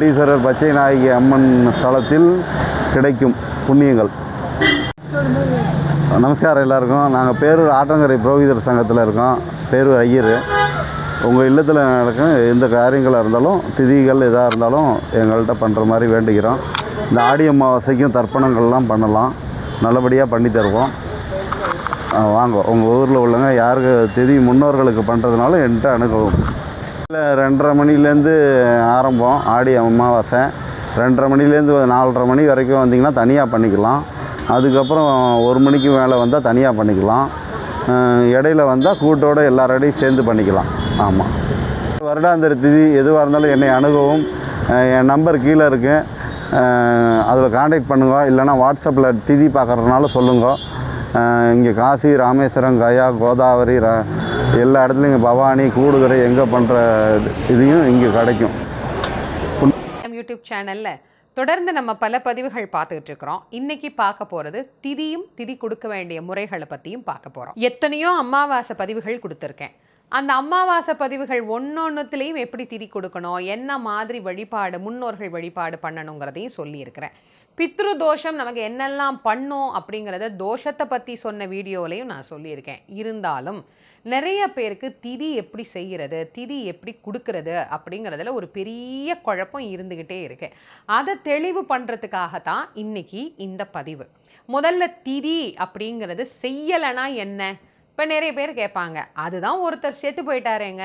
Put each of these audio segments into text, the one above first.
பட்டீஸ்வரர் பச்சை நாயகி அம்மன் ஸ்தலத்தில் கிடைக்கும் புண்ணியங்கள். நமஸ்காரம் எல்லாருக்கும். நாங்கள் பேரூர் ஆற்றங்கரை புரோகிதர் சங்கத்தில் இருக்கோம். பேரூர் ஐயர். உங்கள் இல்லத்தில் நடக்கும் எந்த காரியங்களாக இருந்தாலும் திதிகள் எதாக இருந்தாலும் எங்கள்கிட்ட பண்ணுற மாதிரி வேண்டிக்கிறோம். இந்த ஆடி அமாவாசைக்கும் தர்ப்பணங்கள்லாம் பண்ணலாம். நல்லபடியாக பண்ணி தருவோம். வாங்க. உங்கள் ஊரில் உள்ளவங்க யாருக்கு திதி முன்னோர்களுக்கு பண்ணுறதுனாலும் என்கிட்ட அணுகவும். ரெண்டரை மணிலேருந்து ஆரம்பம் ஆடி அமாவாசை. ரெண்டரை மணிலேருந்து நாலரை மணி வரைக்கும் வந்தீங்கன்னா தனியாக பண்ணிக்கலாம். அதுக்கப்புறம் ஒரு மணிக்கு மேலே வந்தால் தனியாக பண்ணிக்கலாம். இடையில வந்தால் கூட்டோட எல்லாரோடையும் சேர்ந்து பண்ணிக்கலாம். ஆமாம் வருடாந்திர திதி எதுவாக இருந்தாலும் என்னை அணுகவும். என் நம்பர் கீழே இருக்கு. அதில் காண்டாக்ட் பண்ணுங்க. இல்லைன்னா வாட்ஸ்அப்பில் திதி பார்க்குறதுனால சொல்லுங்க. இங்கே காசி ராமேஸ்வரம் கயா கோதாவரி ரா எல்லா இடத்துலையும் இங்கே பவானி கூடுதுறை எங்கே பண்ணுற இதையும் இங்கே கிடைக்கும். யூடியூப் சேனல்ல தொடர்ந்து நம்ம பல பதிவுகள் பார்த்துக்கிட்டு இருக்கிறோம். இன்னைக்கு பார்க்க போறது திதியும் திதி கொடுக்க வேண்டிய முறைகளை பற்றியும் பார்க்க போகிறோம் எத்தனையோ அமாவாசை பதிவுகள் கொடுத்துருக்கேன். அந்த அமாவாசை பதிவுகள் ஒன்னொன்னுத்துலேயும் எப்படி திதி கொடுக்கணும் என்ன மாதிரி வழிபாடு முன்னோர்கள் வழிபாடு பண்ணணுங்கிறதையும் சொல்லியிருக்கிறேன். பித்ரு தோஷம் நமக்கு என்னெல்லாம் பண்ணும் அப்படிங்கிறத தோஷத்தை பற்றி சொன்ன வீடியோலையும் நான் சொல்லியிருக்கேன். இருந்தாலும் நிறைய பேருக்கு திதி எப்படி செய்கிறது திதி எப்படி கொடுக்கறது அப்படிங்கிறதுல ஒரு பெரிய குழப்பம் இருந்துக்கிட்டே இருக்கு. அதை தெளிவு பண்ணுறதுக்காக தான் இன்றைக்கி இந்த பதிவு. முதல்ல திதி அப்படிங்கிறது செய்யலைன்னா என்ன? இப்போ நிறைய பேர் கேட்பாங்க அதுதான் ஒருத்தர் செத்து போயிட்டாரேங்க.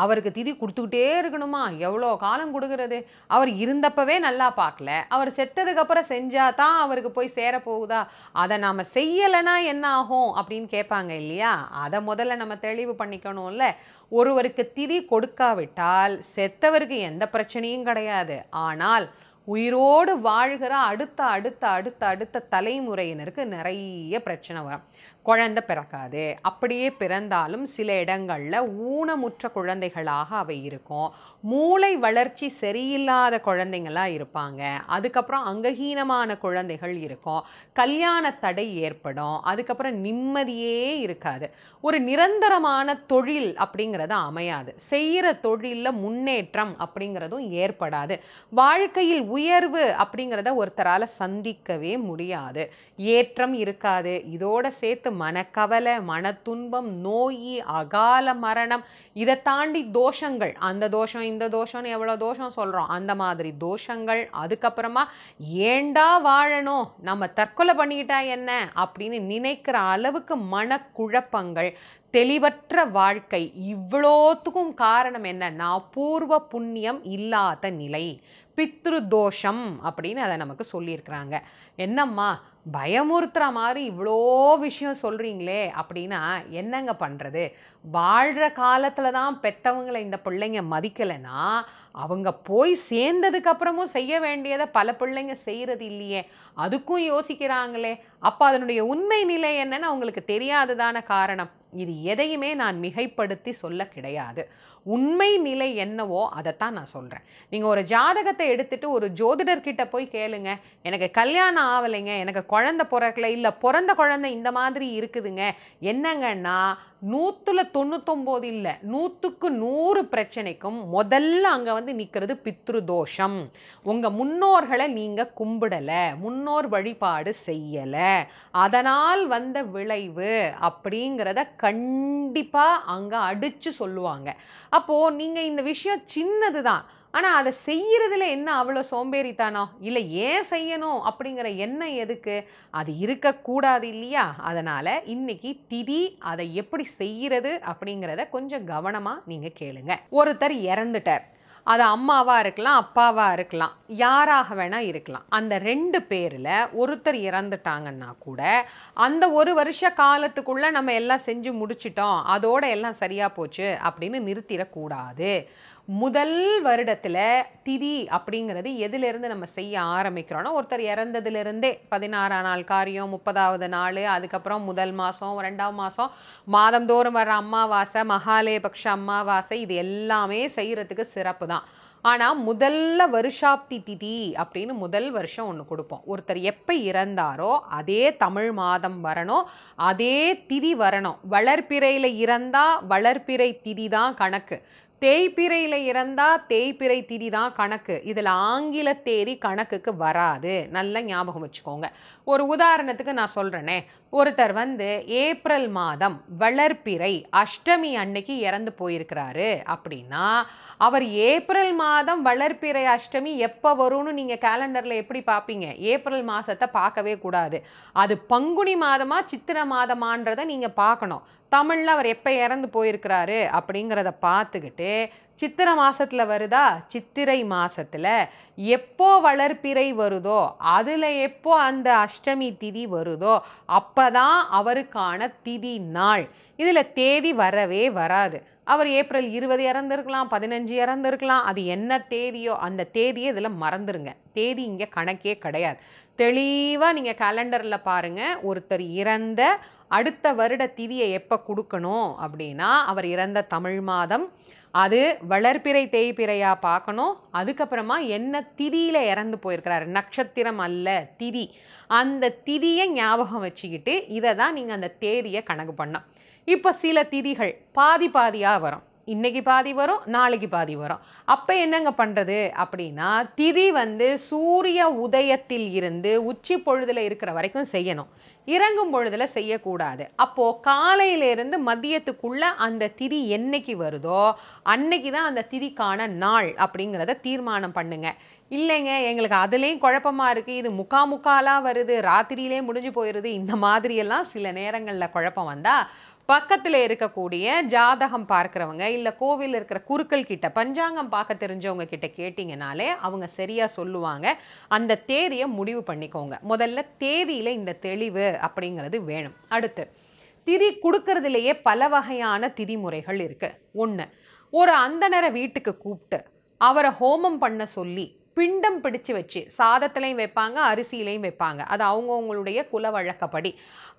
அவருக்கு திதி கொடுத்துக்கிட்டே இருக்கணுமா? எவ்வளோ காலம் கொடுக்கறது? அவர் இருந்தப்பவே நல்லா பார்க்கல. அவர் செத்ததுக்கப்புறம் செஞ்சால் தான் அவருக்கு போய் சேர போகுதா? அதை நாம் செய்யலைன்னா என்ன ஆகும் அப்படின்னு கேட்பாங்க இல்லையா? அதை முதல்ல நம்ம தெளிவு பண்ணிக்கணும்ல. ஒருவருக்கு திதி கொடுக்காவிட்டால் செத்தவருக்கு எந்த பிரச்சனையும் கிடையாது. ஆனால் உயிரோடு வாழ்கிற அடுத்த அடுத்த அடுத்த அடுத்த தலைமுறையினருக்கு நிறைய பிரச்சனை வரும். குழந்தை பிறக்காது. அப்படியே பிறந்தாலும் சில இடங்களில் ஊனமுற்ற குழந்தைகளாக அவை இருக்கும். மூளை வளர்ச்சி சரியில்லாத குழந்தைங்களா இருப்பாங்க. அதுக்கப்புறம் அங்ககீனமான குழந்தைகள் இருக்கும். கல்யாண தடை ஏற்படும். அதுக்கப்புறம் நிம்மதியே இருக்காது. ஒரு நிரந்தரமான தொழில் அப்படிங்கிறது அமையாது. செய்கிற தொழிலில் முன்னேற்றம் அப்படிங்கிறதும் ஏற்படாது. வாழ்க்கையில் உயர்வு அப்படிங்கிறத ஒருத்தரால் சந்திக்கவே முடியாது. ஏற்றம் இருக்காது. இதோட சேர்த்து மனக்கவலை மனத்துன்பம் நோய் அகால மரணம் இதை தாண்டி தோஷங்கள். அந்த தோஷம் இந்த தோஷம்னு எவ்வளோ தோஷம் சொல்கிறோம் அந்த மாதிரி தோஷங்கள். அதுக்கப்புறமா ஏண்டா வாழணும்? நம்ம தற்கொலை பண்ணிக்கிட்டா என்ன? அப்படின்னு நினைக்கிற அளவுக்கு மனக்குழப்பங்கள் தெளிவற்ற வாழ்க்கை. இவ்வளோத்துக்கும் காரணம் என்னன்னா பூர்வ புண்ணியம் இல்லாத நிலை. பித்ரு தோஷம் அப்படின்னு அதை நமக்கு சொல்லியிருக்கிறாங்க. என்னம்மா? பயமுறுத்துற மாதிரி இவ்வளோ விஷயம் சொல்கிறீங்களே அப்படின்னா என்னங்க பண்ணுறது வாழ்கிற காலத்தில் தான் பெற்றவங்களை இந்த பிள்ளைங்க மதிக்கலைன்னா அவங்க போய் சேர்ந்ததுக்கு அப்புறமும் செய்ய வேண்டியதை பல பிள்ளைங்க செய்கிறது இல்லையே. அதுக்கும் யோசிக்கிறாங்களே. அப்போ அதனுடைய உண்மை நிலை என்னன்னு அவங்களுக்கு தெரியாததான காரணம். இது எதையுமே நான் மிகைப்படுத்தி சொல்ல கிடையாது. உண்மை நிலை என்னவோ அதைத்தான் நான் சொல்கிறேன் நீங்கள் ஒரு ஜாதகத்தை எடுத்துகிட்டு ஒரு ஜோதிடர்கிட்ட போய் கேளுங்க. எனக்கு கல்யாணம் ஆகலைங்க எனக்கு குழந்த பிறக்கல இல்லை பிறந்த குழந்தை இந்த மாதிரி இருக்குதுங்க. என்னங்கன்னா நூற்றுல தொண்ணூத்தொம்போது இல்லை. நூற்றுக்கு நூறு பிரச்சனைக்கும் முதல்ல அங்கே வந்து நிற்கிறது பித்ரு தோஷம் உங்கள் முன்னோர்களை நீங்கள் கும்பிடலை முன்னோர் வழிபாடு செய்யலை. அதனால் வந்த விளைவு அப்படிங்கிறத கண்டிப்பாக அங்கே அடித்து சொல்லுவாங்க. அப்போது நீங்கள் இந்த விஷயம் சின்னது தான் ஆனால் அதை செய்கிறதுல என்ன அவ்வளோ சோம்பேறித்தானோ இல்லை ஏன் செய்யணும் அப்படிங்கிற எண்ணம் எதுக்கு? அது இருக்கக்கூடாது இல்லையா? அதனால் இன்னைக்கு திதி அதை எப்படி செய்கிறது அப்படிங்கிறத கொஞ்சம் கவனமாக நீங்கள் கேளுங்க. ஒருத்தர் இறந்துட்டார். அது அம்மாவாக இருக்கலாம் அப்பாவாக இருக்கலாம் யாராக வேணால் இருக்கலாம். அந்த ரெண்டு பேரில் ஒருத்தர் இறந்துட்டாங்கன்னா கூட அந்த ஒரு வருஷ காலத்துக்குள்ளே நம்ம எல்லாம் செஞ்சு முடிச்சிட்டோம் அதோட எல்லாம் சரியாக போச்சு அப்படின்னு நிறுத்திடக்கூடாது. முதல் வருடத்தில் திதி அப்படிங்கிறது எதிலிருந்து நம்ம செய்ய ஆரம்பிக்கிறோன்னா ஒருத்தர் இறந்ததுலேருந்தே பதினாறாம் நாள் காரியம் முப்பதாவது நாள் அதுக்கப்புறம் முதல் மாதம் ரெண்டாம் மாதம் மாதந்தோறும் வர்ற அமாவாசை மகாலயபக்ஷ அமாவாசை இது எல்லாமே செய்கிறதுக்கு சிறப்பு தான். ஆனால் முதல்ல வருஷாப்தி திதி அப்படின்னு முதல் வருஷம் ஒன்று கொடுப்போம். ஒருத்தர் எப்போ இறந்தாரோ அதே தமிழ் மாதம் வரணும் அதே திதி வரணும். வளர்ப்பிறையில் இறந்தால் வளர்ப்பிறை திதி தான் கணக்கு. தேய்பிறையில் இறந்தா தேய்பிறை திதி தான் கணக்கு. இதில் ஆங்கில தேதி கணக்குக்கு வராது. நல்லா ஞாபகம் வச்சுக்கோங்க. ஒரு உதாரணத்துக்கு நான் சொல்கிறேனே ஒருத்தர் வந்து ஏப்ரல் மாதம் வளர்ப்பிறை அஷ்டமி அன்னைக்கு இறந்து போயிருக்கிறாரு அப்படின்னா அவர் ஏப்ரல் மாதம் வளர்ப்பிறை அஷ்டமி எப்போ வரும்னு நீங்கள் கேலண்டரில் எப்படி பார்ப்பீங்க ஏப்ரல் மாதத்தை பார்க்கவே கூடாது. அது பங்குனி மாதமா சித்திரை மாதமான்றதை நீங்கள் பார்க்கணும். தமிழில் அவர் எப்போ இறந்து போயிருக்கிறாரு அப்படிங்கிறத பார்த்துக்கிட்டு சித்திரை மாதத்தில் வருதா? சித்திரை மாதத்தில் எப்போ வளர்ப்பிறை வருதோ அதில் எப்போ அந்த அஷ்டமி திதி வருதோ அப்போ தான் அவருக்கான திதி நாள். இதில் தேதி வரவே வராது. அவர் ஏப்ரல் இருபது இறந்துருக்கலாம் பதினஞ்சு இறந்துருக்கலாம். அது என்ன தேதியோ அந்த தேதியை இதில் மறந்துருங்க. தேதி இங்கே கணக்கே கிடையாது. தெளிவாக நீங்கள் கேலண்டரில் பாருங்கள் ஒருத்தர் இறந்த அடுத்த வருட திதியை எப்போ கொடுக்கணும் அப்படின்னா அவர் இறந்த தமிழ் மாதம். அது வளர்ப்பிறை தேய்பிறையாக பார்க்கணும். அதுக்கப்புறமா என்ன திதியில் இறந்து போயிருக்கிறாரு? நட்சத்திரம் அல்ல திதி. அந்த திதியை ஞாபகம் வச்சுக்கிட்டு இதை தான் நீங்கள் அந்த தேதியை கணக்கு பண்ணோம் இப்போ சில திதிகள் பாதி பாதியாக வரும். இன்னைக்கு பாதி வரும் நாளைக்கு பாதி வரும். அப்போ என்னங்க பண்ணுறது அப்படின்னா திதி வந்து சூரிய உதயத்தில் இருந்து உச்சி பொழுதில் இருக்கிற வரைக்கும் செய்யணும். இறங்கும் பொழுதில் செய்யக்கூடாது. அப்போது காலையிலேருந்து மதியத்துக்குள்ளே அந்த திதி என்னைக்கு வருதோ அன்னைக்கு தான் அந்த திதிக்கான நாள் அப்படிங்கிறத தீர்மானம் பண்ணுங்க. இல்லைங்க எங்களுக்கு அதுலேயும் குழப்பமாக இருக்குது இது முக்கா முக்காலாக வருது. ராத்திரியிலே முடிஞ்சு போயிடுது இந்த மாதிரியெல்லாம் சில நேரங்களில் குழப்பம் வந்தால் பக்கத்தில் இருக்கக்கூடிய ஜாதகம் பார்க்குறவங்க இல்லை கோவில் இருக்கிற குருக்கள் கிட்ட பஞ்சாங்கம் பார்க்க தெரிஞ்சவங்க கிட்ட கேட்டிங்கனாலே அவங்க சரியாக சொல்லுவாங்க. அந்த தேதியை முடிவு பண்ணிக்கோங்க. முதல்ல தேதியில் இந்த தெளிவு அப்படிங்கிறது வேணும். அடுத்து திதி கொடுக்கறதுலேயே பல வகையான திதி முறைகள் இருக்குது ஒன்று ஒரு அந்தனரை வீட்டுக்கு கூப்பிட்டு அவரை ஹோமம் பண்ண சொல்லி பிண்டம் பிடிச்சு வச்சு சாதத்திலையும் வைப்பாங்க அரிசியிலையும் வைப்பாங்க. அது அவங்கவுங்களுடைய குல வழக்கப்படி.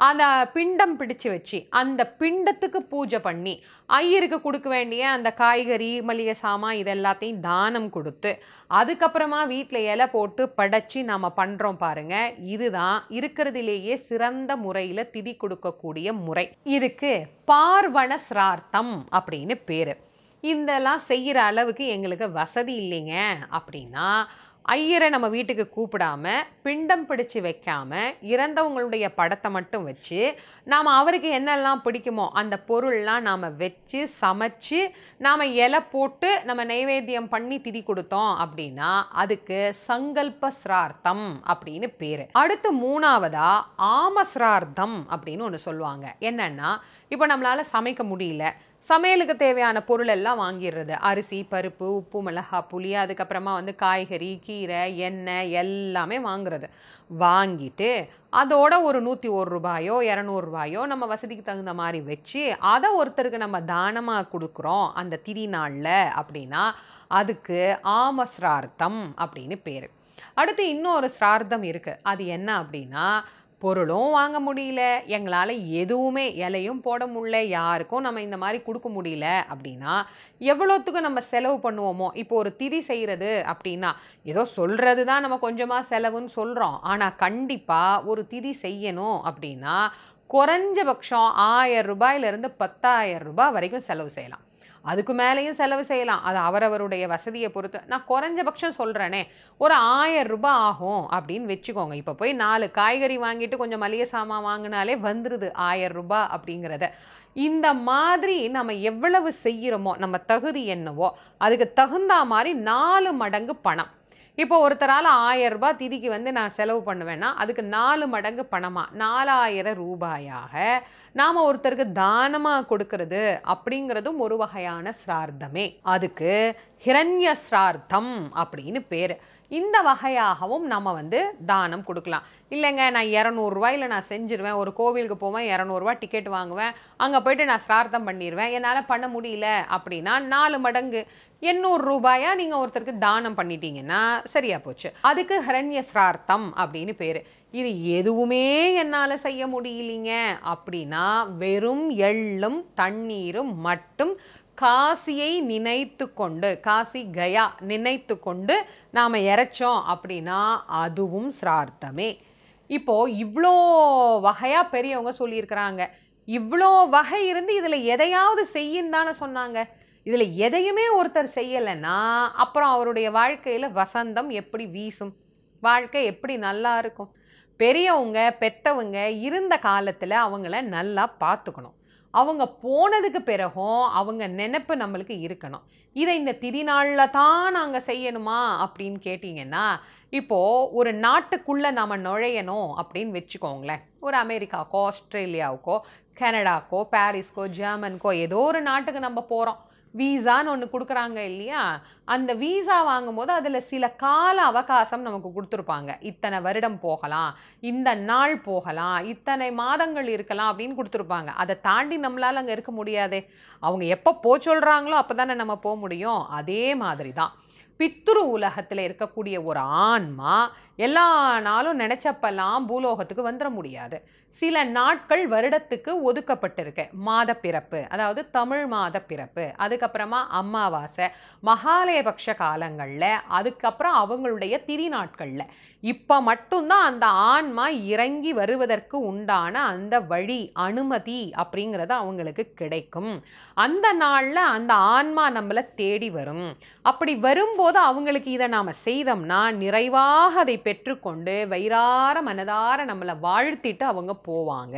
அந்த பிண்டம் பிடிச்சு வச்சு அந்த பிண்டத்துக்கு பூஜை பண்ணி ஐயருக்கு கொடுக்க வேண்டிய அந்த காய்கறி மளிகை சாமான் இது எல்லாத்தையும் தானம் கொடுத்து அதுக்கப்புறமா வீட்டில் இலை போட்டு படைச்சி நாம் பண்ணுறோம் பாருங்க. இதுதான் இருக்கிறதுலேயே சிறந்த முறையில் திதி கொடுக்கக்கூடிய முறை. இதுக்கு பார்வண சிரார்த்தம் அப்படின்னு பேர். இதெல்லாம் செய்கிற அளவுக்கு எங்களுக்கு வசதி இல்லைங்க அப்படின்னா ஐயரை நம்ம வீட்டுக்கு கூப்பிடாம பிண்டம் பிடிச்சு வைக்காம இறந்தவங்களுடைய படத்தை மட்டும் வச்சு நாம் அவருக்கு என்னெல்லாம் பிடிக்குமோ அந்த பொருள்லாம் நாம் வச்சு சமைச்சு நாம் இலை போட்டு நம்ம நைவேத்தியம் பண்ணி திதி கொடுத்தோம் அப்படின்னா அதுக்கு சங்கல்ப சிரார்த்தம் அப்படின்னு பேர். அடுத்து மூணாவதா ஆமஸ்ரார்த்தம் அப்படின்னு ஒன்று சொல்லுவாங்க. என்னன்னா இப்போ நம்மளால் சமைக்க முடியல. சமையலுக்கு தேவையான பொருள் எல்லாம் வாங்கிடுறது. அரிசி பருப்பு உப்பு மிளகா புளி அதுக்கப்புறமா வந்து காய்கறி கீரை எண்ணெய் எல்லாமே வாங்குறது. வாங்கிட்டு அதோட ஒரு நூற்றி ஒரு ரூபாயோ இரநூறுபாயோ நம்ம வசதிக்கு தகுந்த மாதிரி வச்சு அதை ஒருத்தருக்கு நம்ம தானமாக கொடுக்குறோம் அந்த திதி நாளில் அப்படின்னா அதுக்கு ஆமஸ்ரார்த்தம் அப்படின்னு பேர். அடுத்து இன்னொரு சிரார்த்தம் இருக்குது அது என்ன அப்படின்னா பொருளும் வாங்க முடியல. எங்களால் எதுவுமே இலையும் போட முடியல. யாருக்கும் நம்ம இந்த மாதிரி கொடுக்க முடியல அப்படின்னா எவ்வளோத்துக்கு நம்ம செலவு பண்ணுவோமோ இப்போ ஒரு திதி செய்கிறது அப்படின்னா ஏதோ சொல்கிறது தான் நம்ம கொஞ்சமாக செலவுன்னு சொல்கிறோம் ஆனால் கண்டிப்பாக ஒரு திதி செய்யணும் அப்படின்னா குறைஞ்சபட்சம் ஆயிரம் ரூபாயிலிருந்து பத்தாயிரம் ரூபாய் வரைக்கும் செலவு செய்யலாம். அதுக்கு மேலேயும் செலவு செய்யலாம். அது அவரவருடைய வசதியை பொறுத்து. நான் குறைஞ்சபட்சம் சொல்கிறேனே ஒரு ஆயிரம் ரூபாய் ஆகும் அப்படின்னு வச்சுக்கோங்க. இப்போ போய் நாலு காய்கறி வாங்கிட்டு கொஞ்சம் மளிகை சாமான் வாங்கினாலே வந்துடுது ஆயிரம் ரூபாய் அப்படிங்கிறத. இந்த மாதிரி நம்ம எவ்வளவு செய்கிறோமோ நம்ம தகுதி என்னவோ அதுக்கு தகுந்த மாதிரி நாலு மடங்கு பணம். இப்போ ஒருத்தரால் ஆயிரம் ரூபாய் திதிக்கு வந்து நான் செலவு பண்ணுவேன்னா அதுக்கு நாலு மடங்கு பணமாக நாலாயிரம் ரூபாயாக நாம் ஒருத்தருக்கு தானமாக கொடுக்கறது அப்படிங்கிறதும் ஒரு வகையான சிரார்த்தமே. அதுக்கு ஹிரண்ய சிரார்த்தம் அப்படின்னு பேர். இந்த வகையாகவும் நம்ம வந்து தானம் கொடுக்கலாம். இல்லைங்க நான் இரநூறுவாயில் நான் செஞ்சிருவேன். ஒரு கோவிலுக்கு போவேன் இரநூறுவா டிக்கெட் வாங்குவேன். அங்கே போயிட்டு நான் சிரார்த்தம் பண்ணிடுவேன் என்னால் பண்ண முடியல அப்படின்னா நாலு மடங்கு. எண்ணூறு ரூபாயா நீங்கள் ஒருத்தருக்கு தானம் பண்ணிட்டீங்கன்னா சரியாக போச்சு. அதுக்கு ஹரண்ய சிரார்த்தம் அப்படின்னு பேர். இது எதுவுமே என்னால் செய்ய முடியலைங்க அப்படின்னா வெறும் எள்ளும் தண்ணீரும் மட்டும் காசியை நினைத்து கொண்டு காசி கயா நினைத்து கொண்டு நாம் இறைச்சோம் அப்படின்னா அதுவும் சிரார்த்தமே. இப்போ இவ்வளோ வகையாக பெரியவங்க சொல்லியிருக்கிறாங்க. இவ்வளோ வகை இருந்து இதில் எதையாவது செய்யும் தானே சொன்னாங்க. இதில் எதையுமே ஒருத்தர் செய்யலைன்னா அப்புறம் அவருடைய வாழ்க்கையில் வசந்தம் எப்படி வீசும்? வாழ்க்கை எப்படி நல்லா இருக்கும்? பெரியவங்க பெத்தவங்க இருந்த காலத்தில் அவங்கள நல்லா பார்த்துக்கணும். அவங்க போனதுக்கு பிறகும் அவங்க நினைப்பு நம்மளுக்கு இருக்கணும். இதை இந்த திதிநாளில் தான் நாங்கள் செய்யணுமா அப்படின்னு கேட்டிங்கன்னா இப்போது ஒரு நாட்டுக்குள்ளே நம்ம நுழையணும் அப்படின்னு வச்சுக்கோங்களேன். ஒரு அமெரிக்காக்கோ ஆஸ்திரேலியாவுக்கோ கனடாக்கோ பாரிஸ்க்கோ ஜெர்மன்க்கோ ஏதோ ஒரு நாட்டுக்கு நம்ம போகிறோம் வீசான்னு ஒன்று கொடுக்குறாங்க இல்லையா? அந்த வீசா வாங்கும்போது அதில் சில கால அவகாசம் நமக்கு கொடுத்துருப்பாங்க. இத்தனை வருடம் போகலாம் இந்த நாள் போகலாம் இத்தனை மாதங்கள் இருக்கலாம் அப்படின்னு கொடுத்துருப்பாங்க. அதை தாண்டி நம்மளால் அங்கே இருக்க முடியாது. அவங்க எப்போ போ சொல்கிறாங்களோ அப்போ தானே நம்ம போக முடியும். அதே மாதிரி தான் பித்ரு உலகத்தில் இருக்கக்கூடிய ஒரு ஆன்மா எல்லா நாளும் நினச்சப்பெல்லாம் பூலோகத்துக்கு வந்துட முடியாது. சில நாட்கள் வருடத்துக்கு ஒதுக்கப்பட்டிருக்கு. மாத பிறப்பு அதாவது தமிழ் மாத பிறப்பு அதுக்கப்புறமா அமாவாசை மகாலயபக்ஷ காலங்களில் அதுக்கப்புறம் அவங்களுடைய திரி நாட்களில் இப்போ மட்டும்தான் அந்த ஆன்மா இறங்கி வருவதற்கு உண்டான அந்த வழி அனுமதி அப்படிங்கிறது அவங்களுக்கு கிடைக்கும். அந்த நாளில் அந்த ஆன்மா நம்மளை தேடி வரும். அப்படி வரும்போது அவங்களுக்கு இதை நாம் செய்தோம்னா நிறைவாக அதை பெற்றுக்கொண்டு வயிறார மனதார நம்மளை வாழ்த்திட்டு அவங்க போவாங்க.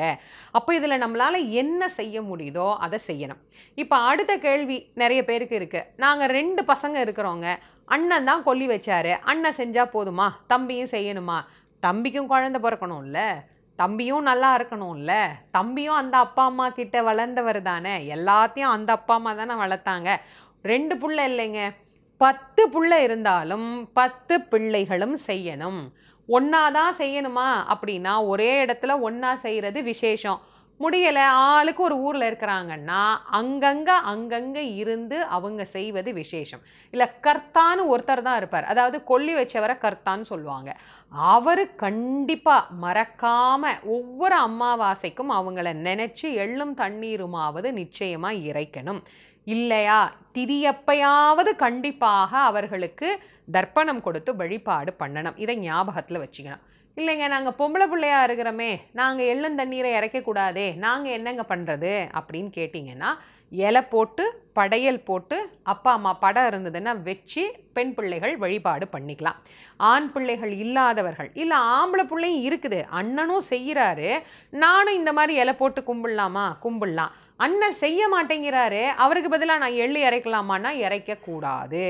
அப்போ இதில் நம்மளால் என்ன செய்ய முடியுதோ அதை செய்யணும். இப்போ அடுத்த கேள்வி நிறைய பேருக்கு இருக்குது நாங்கள் ரெண்டு பசங்க இருக்கிறோங்க. அண்ணன் தான் கொல்லி வச்சாரு. அண்ணன் செஞ்சால் போதுமா? தம்பியும் செய்யணுமா? தம்பிக்கும் குழந்தை பிறக்கணும்ல. தம்பியும் நல்லா இருக்கணும்ல. தம்பியும் அந்த அப்பா அம்மா கிட்ட வளர்ந்தவர் தானே. எல்லாத்தையும் அந்த அப்பா அம்மா தானே வளர்த்தாங்க. ரெண்டு புள்ள இல்லைங்க. பத்து புள்ள இருந்தாலும் பத்து பிள்ளைகளும் செய்யணும். ஒன்றா தான் செய்யணுமா? அப்படின்னா ஒரே இடத்துல ஒன்றா செய்கிறது விசேஷம். முடியலை ஆளுக்கு ஒரு ஊரில் இருக்கிறாங்கன்னா அங்கங்கே அங்கங்கே இருந்து அவங்க செய்வது விசேஷம். இல்லை கர்த்தான்னு ஒருத்தர் தான் இருப்பார். அதாவது கொல்லி வச்சவரை கர்த்தான்னு சொல்லுவாங்க. அவர் கண்டிப்பாக மறக்காமல் ஒவ்வொரு அமாவாசைக்கும் அவங்கள நினச்சி எள்ளும் தண்ணீருமாவது நிச்சயமாக இறைக்கணும். இல்லையா? திதியப்பையாவது கண்டிப்பாக அவர்களுக்கு தர்ப்பணம் கொடுத்து வழிபாடு பண்ணணும். இதை ஞாபகத்தில் வச்சுக்கணும். இல்லைங்க நாங்கள் பொம்பளை பிள்ளையா இருக்கிறோமே நாங்கள் எள்ளும் தண்ணீரை இறைக்கக்கூடாதே நாங்கள் என்னங்க பண்ணுறது அப்படின்னு கேட்டிங்கன்னா இலை போட்டு படையல் போட்டு அப்பா அம்மா படம் இருந்ததுன்னா வச்சு பெண் பிள்ளைகள் வழிபாடு பண்ணிக்கலாம். ஆண் பிள்ளைகள் இல்லாதவர்கள் இல்லை ஆம்பளை பிள்ளையும் இருக்குது அண்ணனும் செய்கிறாரு நானும் இந்த மாதிரி இலை போட்டு கும்பிடலாமா? கும்பிடலாம். அண்ணன் செய்ய மாட்டேங்கிறாரு அவருக்கு பதிலாக நான் எள்ளு இறைக்கலாமான்னா இறைக்கக்கூடாது.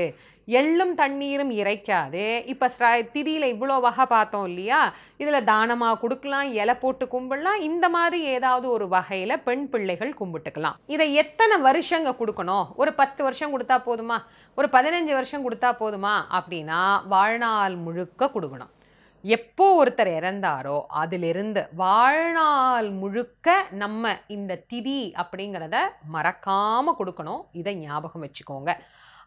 எள்ளும் தண்ணீரும் இறைக்காது. இப்போ திதியில் இவ்வளோ வகை பார்த்தோம் இல்லையா? இதில் தானமாக கொடுக்கலாம் இலை போட்டு கும்பிடலாம் இந்த மாதிரி ஏதாவது ஒரு வகையில் பெண் பிள்ளைகள் கும்பிட்டுக்கலாம். இதை எத்தனை வருஷங்க கொடுக்கணும்? ஒரு பத்து வருஷம் கொடுத்தா போதுமா? ஒரு பதினஞ்சு வருஷம் கொடுத்தா போதுமா? அப்படின்னா வாழ்நாள் முழுக்க கொடுக்கணும். எப்போ ஒருத்தர் இறந்தாரோ அதிலிருந்து வாழ்நாள் முழுக்க நம்ம இந்த திதி அப்படிங்கிறத மறக்காமல் கொடுக்கணும். இதை ஞாபகம் வச்சுக்கோங்க.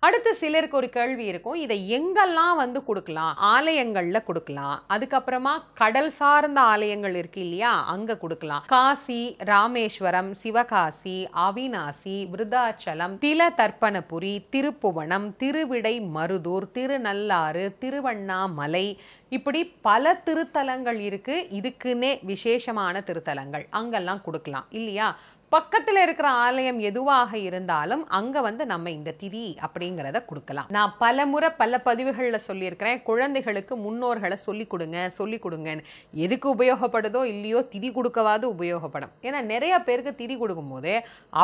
அடுத்து சிலருக்கு ஒரு கேள்வி இருக்கும். இதை எங்கெல்லாம் வந்து கொடுக்கலாம்? ஆலயங்களில் கொடுக்கலாம். அதுக்கப்புறமா கடல் சார்ந்த ஆலயங்கள் இருக்கு இல்லையா? அங்கே கொடுக்கலாம். காசி ராமேஸ்வரம் சிவகாசி அவினாசி விருதாச்சலம் தில தர்ப்பணபுரி திருப்புவனம் திருவிடை மருதூர் திருநள்ளாறு திருவண்ணாமலை. இப்படி பல திருத்தலங்கள் இருக்கு. இதுக்குன்னே விசேஷமான திருத்தலங்கள். அங்கெல்லாம் கொடுக்கலாம். இல்லையா? பக்கத்தில் இருக்கிற ஆலயம் எதுவாக இருந்தாலும் அங்கே வந்து நம்ம இந்த திதி அப்படிங்கிறத கொடுக்கலாம். நான் பல முறை பல பதிவுகளில் சொல்லியிருக்கிறேன். குழந்தைகளுக்கு முன்னோர்களை சொல்லி கொடுங்க சொல்லி கொடுங்கன்னு. எதுக்கு உபயோகப்படுதோ இல்லையோ திதி கொடுக்கவாது உபயோகப்படும். ஏன்னா நிறைய பேருக்கு திதி கொடுக்கும்போது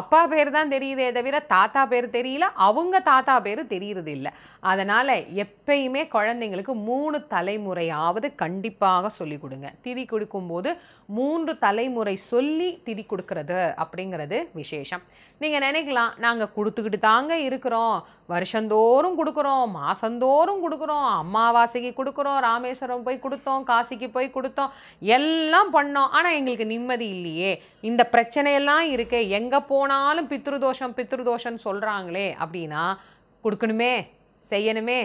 அப்பா பேர் தான் தெரியுதே தவிர தாத்தா பேர் தெரியல அவங்க தாத்தா பேர் தெரியறது இல்லை. அதனால் எப்பயுமே குழந்தைங்களுக்கு மூணு தலைமுறையாவது கண்டிப்பாக சொல்லி கொடுங்க. திதி கொடுக்கும்போது மூன்று தலைமுறை சொல்லி திதி கொடுக்கறது அப்படிங்கிறது விசேஷம். நீங்கள் நினைக்கலாம் நாங்கள் கொடுத்துக்கிட்டு தாங்க இருக்கிறோம். வருஷந்தோறும் கொடுக்குறோம் மாதந்தோறும் கொடுக்குறோம் அமாவாசைக்கு கொடுக்குறோம் ராமேஸ்வரம் போய் கொடுத்தோம் காசிக்கு போய் கொடுத்தோம் எல்லாம் பண்ணோம். ஆனால் எங்களுக்கு நிம்மதி இல்லையே. இந்த பிரச்சனையெல்லாம் இருக்கே எங்கே போனாலும் பித்ருதோஷம் பித்ருதோஷம்னு சொல்கிறாங்களே அப்படின்னா கொடுக்கணுமே செய்யணுமே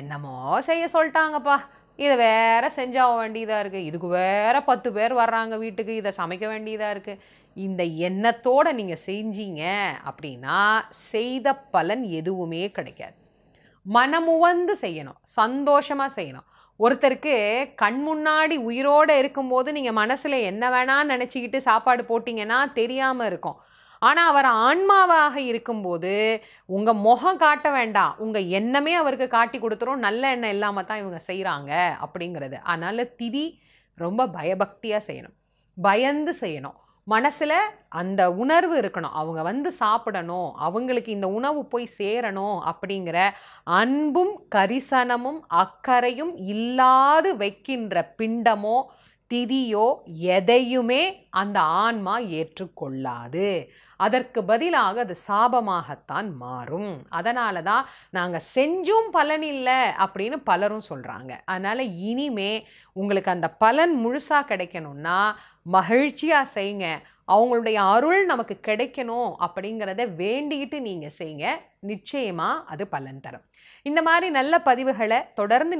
என்னமோ செய்ய சொல்லிட்டாங்கப்பா. இதை வேற செஞ்சாக வேண்டியதாக இருக்குது இதுக்கு வேற பத்து பேர் வர்றாங்க வீட்டுக்கு இதை சமைக்க வேண்டியதாக இருக்குது இந்த எண்ணத்தோடு நீங்கள் செஞ்சீங்க அப்படின்னா செய்த பலன் எதுவுமே கிடைக்காது. மனமுவந்து செய்யணும். சந்தோஷமாக செய்யணும். ஒருத்தருக்கு கண் முன்னாடி உயிரோடு இருக்கும்போது நீங்கள் மனசில் என்ன வேணால் நினச்சிக்கிட்டு சாப்பாடு போட்டிங்கன்னா தெரியாமல் இருக்கும். ஆனால் அவர் ஆன்மாவாக இருக்கும்போது உங்கள் முகம் காட்ட வேண்டாம். உங்கள் எண்ணமே அவருக்கு காட்டி கொடுத்துரும். நல்ல எண்ணம் இல்லாமல் தான் இவங்க செய்கிறாங்க அப்படிங்கிறது. அதனால் திதி ரொம்ப பயபக்தியாக செய்யணும். பயந்து செய்யணும். மனசில் அந்த உணர்வு இருக்கணும். அவங்க வந்து சாப்பிடணும். அவங்களுக்கு இந்த உணவு போய் சேரணும் அப்படிங்கிற அன்பும் கரிசனமும் அக்கறையும் இல்லாது வைக்கின்ற பிண்டமோ திதியோ எதையுமே அந்த ஆன்மா ஏற்றுக்கொள்ளாது. அதற்கு பதிலாக அது சாபமாகத்தான் மாறும். அதனால தான் நாங்கள் செஞ்சும் பலன் இல்லை அப்படின்னு பலரும் சொல்கிறாங்க அதனால் இனிமே உங்களுக்கு அந்த பலன் முழுசாக கிடைக்கணும்னா மகிழ்ச்சியாக செய்யுங்க அவங்களுடைய அருள் நமக்கு கிடைக்கணும் அப்படிங்கிறத வேண்டிக்கிட்டு நீங்கள் செய்யுங்க நிச்சயமாக அது பலன் தரும். இந்த மாதிரி நல்ல பதிவுகளை தொடர்ந்து